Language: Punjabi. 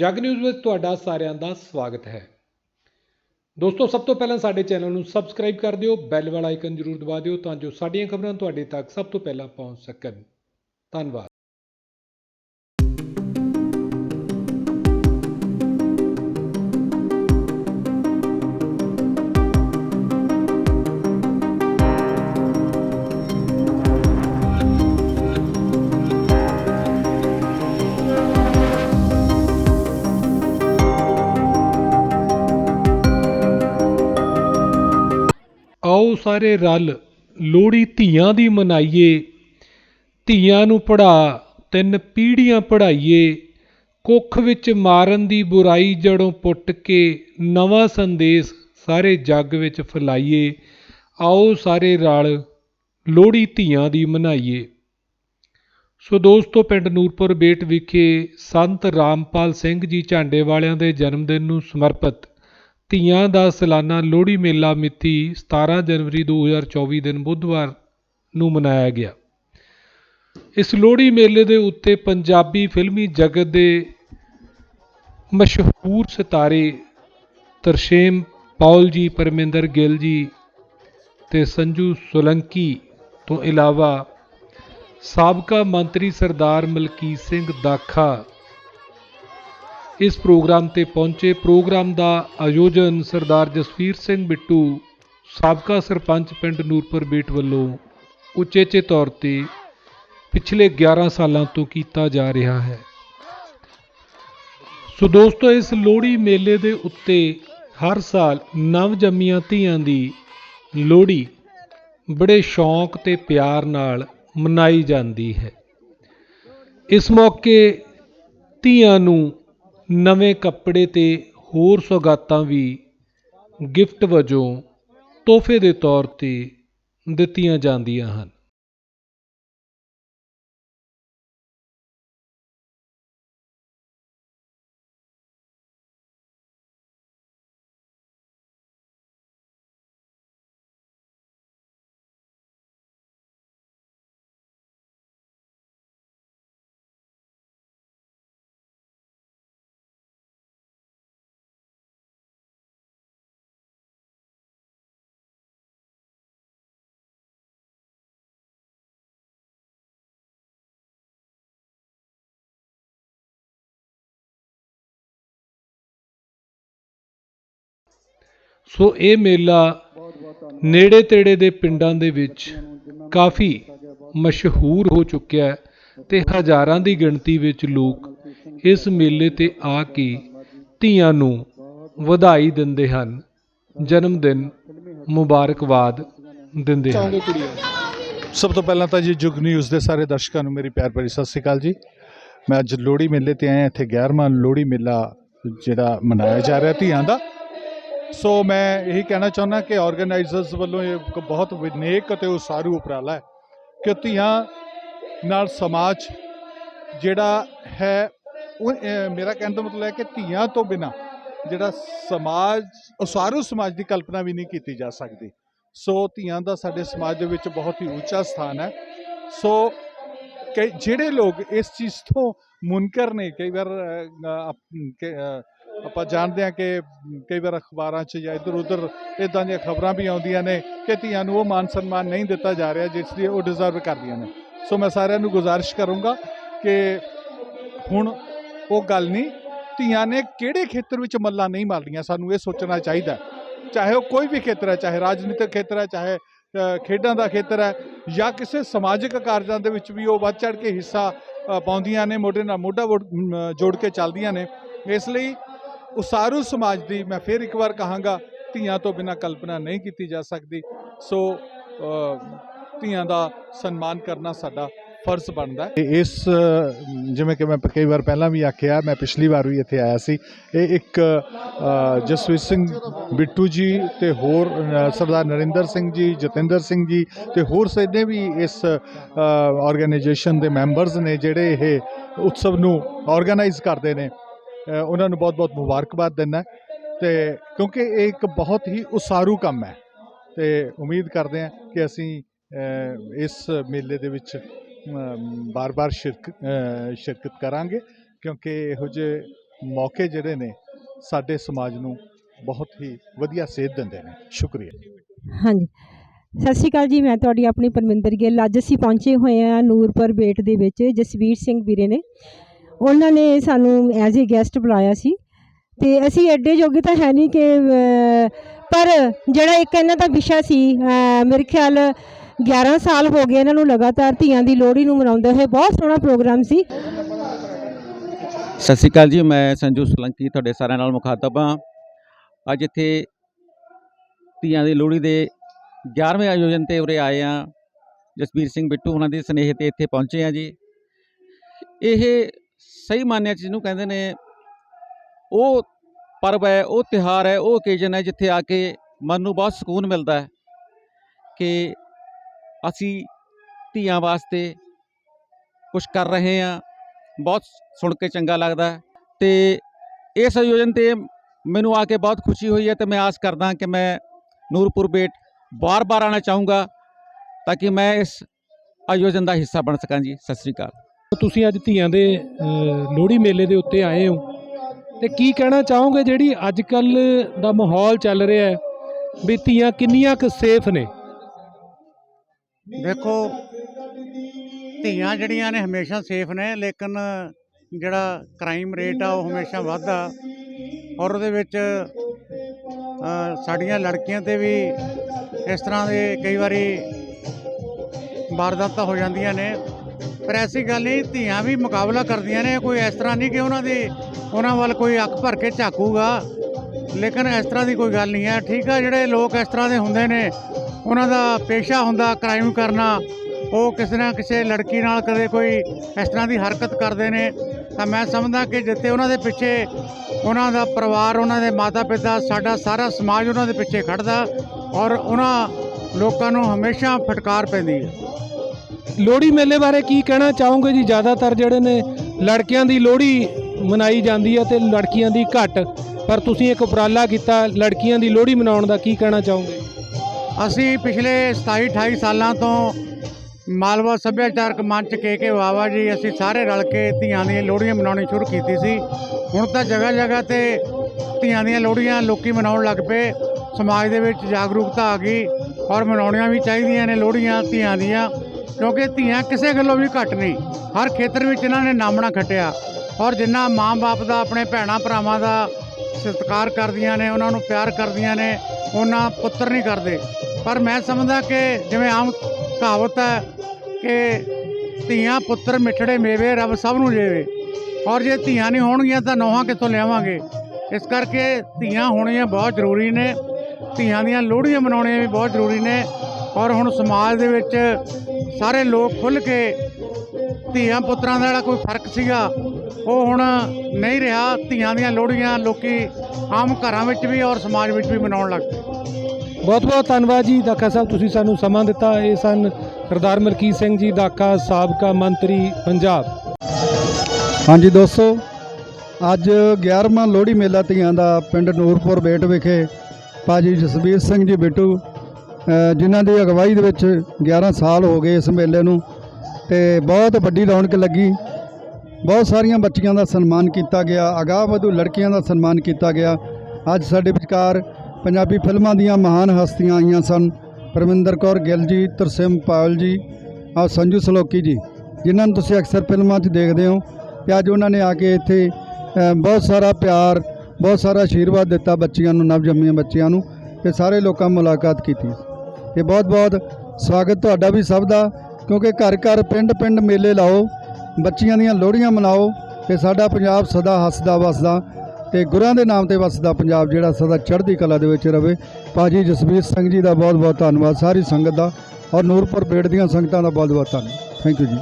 ਜਗ ਨਿਊਜ਼ ਵਿੱਚ ਤੁਹਾਡਾ ਸਾਰਿਆਂ ਦਾ ਸਵਾਗਤ ਹੈ। ਦੋਸਤੋ, ਸਭ ਤੋਂ ਪਹਿਲਾਂ ਸਾਡੇ ਚੈਨਲ ਨੂੰ ਸਬਸਕ੍ਰਾਈਬ ਕਰ ਦਿਓ, ਬੈਲ ਵਾਲਾ ਆਈਕਨ ਜ਼ਰੂਰ ਦਬਾ ਦਿਓ ਤਾਂ ਜੋ ਸਾਡੀਆਂ ਖਬਰਾਂ ਤੁਹਾਡੇ ਤੱਕ ਸਭ ਤੋਂ ਪਹਿਲਾਂ ਪਹੁੰਚ ਸਕਣ। ਧੰਨਵਾਦ। ਆਓ ਸਾਰੇ ਰਲ ਲੋਹੜੀ ਧੀਆਂ ਦੀ ਮਨਾਈਏ। ਧੀਆਂ ਨੂੰ ਪੜਾ ਤਿੰਨ ਪੀੜ੍ਹੀਆਂ ਪੜਾਈਏ ਕੁੱਖ ਵਿੱਚ ਮਾਰਨ ਦੀ ਬੁਰਾਈ ਜੜੋਂ ਪੁੱਟ ਕੇ ਨਵਾਂ ਸੰਦੇਸ਼ ਸਾਰੇ ਜੱਗ ਵਿੱਚ ਫੈਲਾਈਏ। ਆਓ ਸਾਰੇ ਰਲ ਲੋਹੜੀ ਧੀਆਂ ਦੀ ਮਨਾਈਏ। ਸੋ ਦੋਸਤੋ, ਪਿੰਡ ਨੂਰਪੁਰ ਬੇਟ ਵਿਖੇ ਸੰਤ ਰਾਮਪਾਲ ਸਿੰਘ ਜੀ ਝਾਂਡੇ ਵਾਲਿਆਂ ਦੇ ਜਨਮ ਦਿਨ ਨੂੰ ਸਮਰਪਿਤ ਧੀਆਂ ਦਾ ਸਾਲਾਨਾ ਲੋਹੜੀ ਮੇਲਾ ਮਿਤੀ 17 ਜਨਵਰੀ 2024 ਦਿਨ ਬੁੱਧਵਾਰ ਨੂੰ ਮਨਾਇਆ ਗਿਆ। ਇਸ ਲੋਹੜੀ ਮੇਲੇ ਦੇ ਉੱਤੇ ਪੰਜਾਬੀ ਫਿਲਮੀ ਜਗਤ ਦੇ ਮਸ਼ਹੂਰ ਸਿਤਾਰੇ ਤਰਸ਼ੇਮ ਪੌਲ ਜੀ, ਪਰਮਿੰਦਰ ਗਿੱਲ ਜੀ ਤੇ ਸੰਜੂ ਸੋਲੰਕੀ ਤੋਂ ਇਲਾਵਾ ਸਾਬਕਾ ਮੰਤਰੀ ਸਰਦਾਰ ਮਲਕੀਤ ਸਿੰਘ ਦਾਖਾ ਇਸ ਪ੍ਰੋਗਰਾਮ ਤੇ ਪਹੁੰਚੇ ਪ੍ਰੋਗਰਾਮ ਦਾ ਆਯੋਜਨ ਸਰਦਾਰ ਜਸਵੀਰ ਸਿੰਘ ਬਿੱਟੂ, ਸਾਬਕਾ ਸਰਪੰਚ ਪਿੰਡ ਨੂਰਪੁਰ ਬੇਟ ਵੱਲੋਂ ਉਚੇਚੇ ਤੌਰ ਤੇ ਪਿਛਲੇ 11 ਸਾਲਾਂ ਤੋਂ ਕੀਤਾ ਜਾ ਰਿਹਾ ਹੈ। ਸੋ ਦੋਸਤੋ, ਇਸ ਲੋਹੜੀ ਮੇਲੇ ਦੇ ਉੱਤੇ ਹਰ ਸਾਲ ਨਵ ਜੰਮੀਆਂ ਧੀਆਂ ਦੀ ਲੋਹੜੀ ਬੜੇ ਸ਼ੌਂਕ ਤੇ ਪਿਆਰ ਨਾਲ ਮਨਾਈ ਜਾਂਦੀ ਹੈ। ਇਸ ਮੌਕੇ ਧੀਆਂ ਨੂੰ ਨਵੇਂ ਕੱਪੜੇ ਤੇ ਹੋਰ ਸੌਗਾਤਾਂ ਵੀ ਗਿਫਟ ਵਜੋਂ ਤੋਹਫੇ ਦੇ ਤੌਰ ਤੇ ਦਿੱਤੀਆਂ ਜਾਂਦੀਆਂ ਹਨ। ਸੋ ਇਹ ਮੇਲਾ ਨੇੜੇ ਤੇੜੇ ਦੇ ਪਿੰਡਾਂ ਦੇ ਵਿੱਚ ਕਾਫੀ ਮਸ਼ਹੂਰ ਹੋ ਚੁੱਕਿਆ ਹੈ ਤੇ ਹਜ਼ਾਰਾਂ ਦੀ ਗਿਣਤੀ ਵਿੱਚ ਲੋਕ ਇਸ ਮੇਲੇ ਤੇ ਆ ਕੇ ਧੀਆਂ ਨੂੰ ਵਧਾਈ ਦਿੰਦੇ ਹਨ, ਜਨਮ ਦਿਨ ਮੁਬਾਰਕਬਾਦ ਦਿੰਦੇ ਹਨ। ਸਭ ਤੋਂ ਪਹਿਲਾਂ ਤਾਂ ਜੀ ਜੁਗ ਨਿਊਜ਼ ਦੇ ਸਾਰੇ ਦਰਸ਼ਕਾਂ ਨੂੰ ਮੇਰੀ ਪਿਆਰ ਭਰੀ ਸਤਿ ਸ੍ਰੀ ਅਕਾਲ ਜੀ। ਮੈਂ ਅੱਜ ਲੋਹੜੀ ਮੇਲੇ ਤੇ ਆਇਆ, ਇੱਥੇ 11ਵਾਂ ਲੋਹੜੀ ਮੇਲਾ ਜਿਹੜਾ ਮਨਾਇਆ ਜਾ ਰਿਹਾ ਧੀਆਂ ਦਾ। ਸੋ ਮੈਂ ਇਹੀ ਕਹਿਣਾ ਚਾਹੁੰਦਾ ਕਿ ਆਰਗੇਨਾਈਜ਼ਰਸ ਵੱਲੋਂ ਇਹ ਇੱਕ ਬਹੁਤ ਵਿਨੇਕ ਅਤੇ ਉਸਾਰੂ ਉਪਰਾਲਾ ਹੈ ਕਿ ਧੀਆਂ ਨਾਲ ਸਮਾਜ ਜਿਹੜਾ ਹੈ, ਉਹ ਮੇਰਾ ਕਹਿਣ ਦਾ ਮਤਲਬ ਹੈ ਕਿ ਧੀਆਂ ਤੋਂ ਬਿਨਾ ਜਿਹੜਾ ਸਮਾਜ, ਉਸਾਰੂ ਸਮਾਜ ਦੀ ਕਲਪਨਾ ਵੀ ਨਹੀਂ ਕੀਤੀ ਜਾ ਸਕਦੀ। ਸੋ ਧੀਆਂ ਦਾ ਸਾਡੇ ਸਮਾਜ ਦੇ ਵਿੱਚ ਬਹੁਤ ਹੀ ਉੱਚਾ ਸਥਾਨ ਹੈ। ਸੋ ਕਿ ਜਿਹੜੇ ਲੋਕ ਇਸ ਚੀਜ਼ ਤੋਂ ਮੁਨਕਰ ਨੇ, ਕਈ ਵਾਰ ਆਪਾਂ ਜਾਣਦੇ ਹਾਂ ਕਿ ਕਈ ਵਾਰ ਅਖਬਾਰਾਂ 'ਚ ਜਾਂ ਇੱਧਰ ਉੱਧਰ ਇਦਾਂ ਦੀਆਂ ਖਬਰਾਂ ਵੀ ਆਉਂਦੀਆਂ ਨੇ ਕਿ ਧੀਆਂ ਨੂੰ ਉਹ ਮਾਨ ਸਨਮਾਨ ਨਹੀਂ ਦਿੱਤਾ ਜਾ ਰਿਹਾ ਜਿਸ ਲਈ ਉਹ ਡਿਜ਼ਰਵ ਕਰਦੀਆਂ ਨੇ। ਸੋ ਮੈਂ ਸਾਰਿਆਂ ਨੂੰ ਗੁਜ਼ਾਰਿਸ਼ ਕਰੂੰਗਾ ਕਿ ਹੁਣ ਉਹ ਗੱਲ ਨਹੀਂ, ਧੀਆਂ ਨੇ ਕਿਹੜੇ ਖੇਤਰ ਵਿੱਚ ਮੱਲਾਂ ਨਹੀਂ ਮਾਰਨੀਆਂ, ਸਾਨੂੰ ਇਹ ਸੋਚਣਾ ਚਾਹੀਦਾ ਚਾਹੇ ਉਹ ਕੋਈ ਵੀ ਖੇਤਰ ਹੈ, ਚਾਹੇ ਰਾਜਨੀਤਿਕ ਖੇਤਰ ਹੈ, ਚਾਹੇ ਖੇਡਾਂ ਦਾ ਖੇਤਰ ਹੈ ਜਾਂ ਕਿਸੇ ਸਮਾਜਿਕ ਕਾਰਜਾਂ ਦੇ ਵਿੱਚ ਵੀ ਉਹ ਵੱਧ ਚੜ ਕੇ ਹਿੱਸਾ ਪਾਉਂਦੀਆਂ ਨੇ, ਮੋਢੇ ਨਾਲ ਮੋਢਾ ਵੋ- ਜੋੜ ਕੇ ਚੱਲਦੀਆਂ ਨੇ। ਇਸ ਲਈ ਉਸਾਰੂ ਸਮਾਜ ਦੀ ਮੈਂ ਫਿਰ ਇੱਕ ਵਾਰ ਕਹਾਂਗਾ, ਧੀਆਂ ਤੋਂ ਬਿਨਾਂ ਕਲਪਨਾ ਨਹੀਂ ਕੀਤੀ ਜਾ ਸਕਦੀ। ਸੋ ਧੀਆਂ ਦਾ ਸਨਮਾਨ ਕਰਨਾ ਸਾਡਾ ਫਰਜ਼ ਬਣਦਾ ਹੈ। ਇਸ, ਜਿਵੇਂ ਕਿ ਮੈਂ ਕਈ ਵਾਰ ਪਹਿਲਾਂ ਵੀ ਆਖਿਆ, ਮੈਂ ਪਿਛਲੀ ਵਾਰ ਵੀ ਇੱਥੇ ਆਇਆ ਸੀ। ਇਹ ਇੱਕ ਜਸਵੀਰ ਸਿੰਘ ਬਿੱਟੂ ਜੀ ਤੇ ਹੋਰ ਸਰਦਾਰ ਨਰਿੰਦਰ ਸਿੰਘ ਜੀ, ਜਤਿੰਦਰ ਸਿੰਘ ਜੀ ਤੇ ਹੋਰ ਸੈਨੇ ਵੀ ਇਸ ਆਰਗੇਨਾਈਜੇਸ਼ਨ ਦੇ ਮੈਂਬਰਸ ਨੇ ਜਿਹੜੇ ਇਹ ਉਤਸਵ ਨੂੰ ਆਰਗੇਨਾਈਜ਼ ਕਰਦੇ ਨੇ। ਉਹਨਾਂ ਨੂੰ ਬਹੁਤ-ਬਹੁਤ ਮੁਬਾਰਕਬਾਦ ਦਿੰਦਾ ਤੇ ਕਿਉਂਕਿ ਇਹ ਇੱਕ ਬਹੁਤ ਹੀ ਉਸਾਰੂ ਕੰਮ ਹੈ। ਤੇ ਉਮੀਦ ਕਰਦੇ ਹਾਂ ਕਿ ਅਸੀਂ ਇਸ ਮੇਲੇ ਦੇ ਵਿੱਚ ਅਮ, ਬਾਰ-ਬਾਰ ਸ਼ਿਰਕ ਸ਼ਿਰਕਤ ਕਰਾਂਗੇ। ਕਿਉਂਕਿ ਇਹੋ ਜਿਹੇ ਮੌਕੇ ਜਿਹੜੇ ਨੇ ਸਾਡੇ ਸਮਾਜ ਨੂੰ ਬਹੁਤ ਹੀ ਵਧੀਆ ਸੇਧ ਦਿੰਦੇ ਨੇ। ਸ਼ੁਕਰੀਆ ਹਾਂਜੀ। ਸਤਿ ਸ਼੍ਰੀ ਅਕਾਲ ਜੀ ਮੈਂ ਤੁਹਾਡੀ ਆਪਣੀ ਪਰਮਿੰਦਰ ਗਿੱਲ। ਅੱਜ ਅਸੀਂ ਪਹੁੰਚੇ ਹੋਏ ਹਾਂ ਨੂਰਪੁਰ ਬੇਟ ਦੇ ਵਿੱਚ। ਜਸਵੀਰ ਸਿੰਘ ਵੀਰੇ ਨੇ। ਉਹਨਾਂ ਨੇ ਸਾਨੂੰ ਐਜ਼ ਏ ਗੈਸਟ ਬੁਲਾਇਆ ਸੀ ਤੇ ਅਸੀਂ ਐਡੇ ਜੋਗੇ ਤਾਂ ਹੈ ਨਹੀਂ ਕਿ ਪਰ ਜਿਹੜਾ ਇੱਕ ਇਹਨਾਂ ਦਾ ਵਿਸ਼ਾ ਸੀ ਮੇਰੇ ਖਿਆਲ 11 ਸਾਲ ਹੋ ਗਏ ਇਹਨਾਂ ਨੂੰ ਲਗਾਤਾਰ ਧੀਆਂ ਦੀ ਲੋਹੜੀ ਨੂੰ ਮਨਾਉਂਦੇ ਹੋਏ, ਬਹੁਤ ਸੋਹਣਾ ਪ੍ਰੋਗਰਾਮ ਸੀ। ਸਤਿ ਸ਼੍ਰੀ ਅਕਾਲ ਜੀ, ਮੈਂ ਸੰਜੂ ਸਲੰਕੀ ਤੁਹਾਡੇ ਸਾਰਿਆਂ ਨਾਲ ਮੁਖਾਤਬ ਹਾਂ। ਅੱਜ ਇੱਥੇ ਧੀਆਂ ਦੀ ਲੋਹੜੀ ਦੇ 11ਵੇਂ ਆਯੋਜਨ ਤੇ ਉਰੇ ਆਏ ਆ ਜਸਬੀਰ ਸਿੰਘ ਬਿੱਟੂ ਉਹਨਾਂ ਦੇ ਸਨੇਹ ਤੇ ਇੱਥੇ ਪਹੁੰਚੇ ਆ ਜੀ। ਇਹ ਸਹੀ ਮਾਨਿਆ 'ਚ ਜਿਹਨੂੰ ਕਹਿੰਦੇ ਨੇ, ਉਹ ਪਰਬ ਹੈ, ਉਹ ਤਿਹਾਰ ਹੈ, ਉਹ ਓਕੇਜਨ ਹੈ ਜਿੱਥੇ ਆ ਕੇ ਮਨ ਨੂੰ ਬਹੁਤ ਸਕੂਨ ਮਿਲਦਾ ਹੈ ਕਿ ਅਸੀਂ ਧੀਆਂ ਵਾਸਤੇ ਕੁਝ ਕਰ ਰਹੇ ਹਾਂ, ਬਹੁਤ ਸੁਣ ਕੇ ਚੰਗਾ ਲੱਗਦਾ ਹੈ ਤੇ ਇਸ ਆਯੋਜਨ ਤੇ ਮੈਨੂੰ ਆ ਕੇ ਬਹੁਤ ਖੁਸ਼ੀ ਹੋਈ ਹੈ ਤੇ ਮੈਂ ਆਸ ਕਰਦਾ ਕਿ ਮੈਂ ਨੂਰਪੁਰ ਬੇਟ ਬਾਰ-ਬਾਰ ਆਣਾ ਚਾਹੂੰਗਾ ਤਾਂ ਕਿ ਮੈਂ ਇਸ ਆਯੋਜਨ ਦਾ ਹਿੱਸਾ ਬਣ ਸਕਾਂ ਜੀ। ਸਤਿ ਸ੍ਰੀ ਅਕਾਲ। ਤੁਸੀਂ ਅੱਜ ਧੀਆਂ ਦੇ ਲੋਹੜੀ ਮੇਲੇ ਦੇ ਉੱਤੇ ਆਏ ਹੋ। ਤੇ ਕੀ ਕਹਿਣਾ ਚਾਹੋਗੇ ਜਿਹੜੀ ਅੱਜ ਕੱਲ ਦਾ ਮਾਹੌਲ ਚੱਲ ਰਿਹਾ ਹੈ? ਵੀ ਧੀਆਂ ਕਿੰਨੀਆਂ ਕੁ ਸੇਫ ਨੇ? ਦੇਖੋ, ਧੀਆਂ ਜਿਹੜੀਆਂ ਨੇ ਹਮੇਸ਼ਾ ਸੇਫ ਨੇ, ਲੇਕਿਨ ਜਿਹੜਾ ਕ੍ਰਾਈਮ ਰੇਟ ਆ ਉਹ ਹਮੇਸ਼ਾ ਵੱਧਦਾ ਔਰ ਉਹਦੇ ਵਿੱਚ ਸਾਡੀਆਂ ਲੜਕੀਆਂ ਤੇ ਵੀ ਇਸ ਤਰ੍ਹਾਂ ਦੇ ਕਈ ਵਾਰੀ ਵਾਰਦਾਤਾਂ ਹੋ ਜਾਂਦੀਆਂ ਨੇ। ਪਰ ਐਸੀ ਗੱਲ ਨਹੀਂ, ਧੀਆਂ ਵੀ ਮੁਕਾਬਲਾ ਕਰਦੀਆਂ ਨੇ, ਕੋਈ ਇਸ ਤਰ੍ਹਾਂ ਨਹੀਂ ਕਿ ਉਹਨਾਂ ਦੀ, ਉਹਨਾਂ ਵੱਲ ਕੋਈ ਅੱਖ ਭਰ ਕੇ ਝਾਕੂਗਾ। ਲੇਕਿਨ ਇਸ ਤਰ੍ਹਾਂ ਦੀ ਕੋਈ ਗੱਲ ਨਹੀਂ ਹੈ। ਠੀਕ ਆ, ਜਿਹੜੇ ਲੋਕ ਇਸ ਤਰ੍ਹਾਂ ਦੇ ਹੁੰਦੇ ਨੇ, ਉਹਨਾਂ ਦਾ ਪੇਸ਼ਾ ਹੁੰਦਾ ਕ੍ਰਾਈਮ ਕਰਨਾ, ਉਹ ਕਿਸੇ ਨਾ ਕਿਸੇ ਲੜਕੀ ਨਾਲ ਕਦੇ ਕੋਈ ਇਸ ਤਰ੍ਹਾਂ ਦੀ ਹਰਕਤ ਕਰਦੇ ਨੇ। ਤਾਂ ਮੈਂ ਸਮਝਦਾ ਕਿ ਜਿੱਥੇ ਉਹਨਾਂ ਦੇ ਪਿੱਛੇ ਉਹਨਾਂ ਦਾ ਪਰਿਵਾਰ, ਉਹਨਾਂ ਦੇ ਮਾਤਾ ਪਿਤਾ ਸਾਡਾ ਸਾਰਾ ਸਮਾਜ ਉਹਨਾਂ ਦੇ ਪਿੱਛੇ ਖੜਦਾ ਔਰ ਉਹਨਾਂ ਲੋਕਾਂ ਨੂੰ ਹਮੇਸ਼ਾ ਫਟਕਾਰ ਪੈਂਦੀ ਹੈ। ਲੋਹੜੀ ਮੇਲੇ ਬਾਰੇ ਕੀ ਕਹਿਣਾ ਚਾਹੋਗੇ ਜੀ? ਜ਼ਿਆਦਾਤਰ ਜਿਹੜੇ ਨੇ ਲੜਕਿਆਂ ਦੀ ਲੋਹੜੀ ਮਨਾਈ ਜਾਂਦੀ ਹੈ ਤੇ ਲੜਕੀਆਂ ਦੀ ਘੱਟ। ਪਰ ਤੁਸੀਂ ਇੱਕ ਉਪਰਾਲਾ ਕੀਤਾ, ਲੜਕੀਆਂ ਦੀ ਲੋਹੜੀ ਮਨਾਉਣ ਦਾ ਕੀ ਕਹਿਣਾ ਚਾਹੋਗੇ? ਅਸੀਂ ਪਿਛਲੇ 27 28 ਸਾਲਾਂ ਤੋਂ ਮਾਲਵਾ ਸੱਭਿਆਚਾਰਕ ਮੰਚ ਕੇ ਕੇ ਵਾਵਾ ਜੀ, ਅਸੀਂ ਸਾਰੇ ਰਲ ਕੇ ਧੀਆਂ ਦੀਆਂ ਲੋਹੜੀਆਂ ਮਨਾਉਣੀ ਸ਼ੁਰੂ ਕੀਤੀ ਸੀ। ਹੁਣ ਤਾਂ ਜਗ੍ਹਾ ਜਗ੍ਹਾ ਤੇ ਧੀਆਂ ਦੀਆਂ ਲੋਹੜੀਆਂ ਲੋਕੀ ਮਨਾਉਣ ਲੱਗ ਪਏ। ਸਮਾਜ ਦੇ ਵਿੱਚ ਜਾਗਰੂਕਤਾ ਆ ਗਈ ਔਰ ਮਨਾਉਣੀਆਂ ਵੀ ਚਾਹੀਦੀਆਂ ਨੇ ਲੋਹੜੀਆਂ ਧੀਆਂ ਦੀਆਂ। ਕਿਉਂਕਿ ਧੀਆਂ ਕਿਸੇ ਗੱਲੋਂ ਵੀ ਘੱਟ ਨਹੀਂ। ਹਰ ਖੇਤਰ ਵਿੱਚ ਇਹਨਾਂ ਨੇ ਨਾਮਣਾ ਖੱਟਿਆ। ਔਰ ਜਿੰਨਾ ਮਾਂ-ਬਾਪ ਦਾ, ਆਪਣੇ ਭੈਣਾਂ ਭਰਾਵਾਂ ਦਾ ਸਤਿਕਾਰ ਕਰਦੀਆਂ ਨੇ, ਉਹਨਾਂ ਨੂੰ ਪਿਆਰ ਕਰਦੀਆਂ ਨੇ, ਉਹਨਾਂ ਪੁੱਤਰ ਨਹੀਂ ਕਰਦੇ। ਪਰ ਮੈਂ ਸਮਝਦਾ ਕਿ ਜਿਵੇਂ ਆਮ ਕਹਾਵਤ ਹੈ ਕਿ ਧੀਆਂ ਪੁੱਤਰ ਮਿੱਠੜੇ ਮੇਵੇ, ਰੱਬ ਸਭ ਨੂੰ ਦੇਵੇ। ਔਰ ਜੇ ਧੀਆਂ ਨਹੀਂ ਹੋਣਗੀਆਂ ਤਾਂ ਨੋਹਾਂ ਕਿੱਥੋਂ ਲਿਆਵਾਂਗੇ? ਇਸ ਕਰਕੇ ਧੀਆਂ ਹੋਣੀਆਂ ਬਹੁਤ ਜ਼ਰੂਰੀ ਨੇ। ਧੀਆਂ ਦੀਆਂ ਲੋਹੜੀਆਂ ਮਨਾਉਣੀਆਂ ਵੀ ਬਹੁਤ ਜ਼ਰੂਰੀ ਨੇ। ਔਰ ਹੁਣ ਸਮਾਜ ਦੇ ਵਿੱਚ ਸਾਰੇ ਲੋਕ ਖੁੱਲ੍ਹ ਕੇ ਧੀਆਂ ਪੁੱਤਰਾਂ ਦਾ ਜਿਹੜਾ ਕੋਈ ਫ਼ਰਕ ਸੀਗਾ ਉਹ ਹੁਣ ਨਹੀਂ ਰਿਹਾ। ਧੀਆਂ ਦੀਆਂ ਲੋਹੜੀਆਂ ਲੋਕੀ ਆਮ ਘਰਾਂ ਵਿੱਚ ਵੀ ਔਰ ਸਮਾਜ ਵਿੱਚ ਵੀ ਮਨਾਉਣ ਲੱਗ ਪਏ। ਬਹੁਤ ਬਹੁਤ ਧੰਨਵਾਦ ਜੀ। ਦਾਕਾ ਸਾਹਿਬ ਤੁਸੀਂ ਸਾਨੂੰ ਸਮਾਂ ਦਿੱਤਾ। ਇਹ ਸਨ ਸਰਦਾਰ ਮਲਕੀਤ ਸਿੰਘ ਜੀ ਦਾਕਾ ਸਾਬਕਾ ਮੰਤਰੀ ਪੰਜਾਬ। ਹਾਂਜੀ ਦੋਸਤੋ ਅੱਜ 11ਵਾਂ ਲੋਹੜੀ ਮੇਲਾ ਧੀਆਂ ਦਾ ਪਿੰਡ ਨੂਰਪੁਰ ਬੇਟ ਵਿਖੇ। ਭਾਜੀ ਜਸਬੀਰ ਸਿੰਘ ਜੀ ਬਿੱਟੂ ਜਿਨ੍ਹਾਂ ਦੀ ਅਗਵਾਈ ਦੇ ਵਿੱਚ 11 ਸਾਲ ਹੋ ਗਏ ਇਸ ਮੇਲੇ ਨੂੰ ਤੇ ਬਹੁਤ ਵੱਡੀ ਰੌਣਕ ਲੱਗੀ। ਬਹੁਤ ਸਾਰੀਆਂ ਬੱਚੀਆਂ ਦਾ ਸਨਮਾਨ ਕੀਤਾ ਗਿਆ, ਅਗਾਹ ਵਧੂ ਲੜਕੀਆਂ ਦਾ ਸਨਮਾਨ ਕੀਤਾ ਗਿਆ। ਅੱਜ ਸਾਡੇ ਵਿਚਕਾਰ ਪੰਜਾਬੀ ਫਿਲਮਾਂ ਦੀਆਂ ਮਹਾਨ ਹਸਤੀਆਂ ਆਈਆਂ ਸਨ, ਪਰਮਿੰਦਰ ਕੌਰ ਗਿੱਲ ਜੀ, ਤਰਸਿਮ ਪਾਲ ਜੀ ਔਰ ਸੰਜੂ ਸਲੋਕੀ ਜੀ, ਜਿਨ੍ਹਾਂ ਨੂੰ ਤੁਸੀਂ ਅਕਸਰ ਫਿਲਮਾਂ 'ਚ ਦੇਖਦੇ ਹੋ ਤੇ ਅੱਜ ਉਹਨਾਂ ਨੇ ਆ ਕੇ ਇੱਥੇ ਬਹੁਤ ਸਾਰਾ ਪਿਆਰ, ਬਹੁਤ ਸਾਰਾ ਆਸ਼ੀਰਵਾਦ ਦਿੱਤਾ ਬੱਚੀਆਂ ਨੂੰ, ਨਵਜੰਮੀਆਂ ਬੱਚਿਆਂ ਨੂੰ ਤੇ ਸਾਰੇ ਲੋਕਾਂ ਮੁਲਾਕਾਤ ਕੀਤੀ। ਤੇ ਬਹੁਤ ਬਹੁਤ ਸਵਾਗਤ ਤੁਹਾਡਾ ਵੀ ਸਭ ਦਾ, ਕਿਉਂਕਿ ਘਰ ਘਰ ਪਿੰਡ ਪਿੰਡ ਮੇਲੇ ਲਾਓ, ਬੱਚੀਆਂ ਦੀਆਂ ਲੋਹੜੀਆਂ ਮਨਾਓ ਤੇ ਸਾਡਾ ਪੰਜਾਬ ਸਦਾ ਹੱਸਦਾ ਵਸਦਾ, ਤੇ ਗੁਰਾਂ ਦੇ ਨਾਮ ਤੇ ਵਸਦਾ ਪੰਜਾਬ ਜਿਹੜਾ ਸਦਾ ਚੜ੍ਹਦੀ ਕਲਾ ਦੇ ਵਿੱਚ ਰਵੇ। ਭਾਜੀ ਜਸਵੀਰ ਸਿੰਘ ਜੀ ਦਾ ਬਹੁਤ ਬਹੁਤ ਧੰਨਵਾਦ, ਸਾਰੀ ਸੰਗਤ ਦਾ ਔਰ ਨੂਰਪੁਰ ਬੇੜ ਦੀਆਂ ਸੰਗਤਾਂ ਦਾ ਬਹੁਤ ਬਹੁਤ ਧੰਨਵਾਦ। ਥੈਂਕ ਯੂ ਜੀ।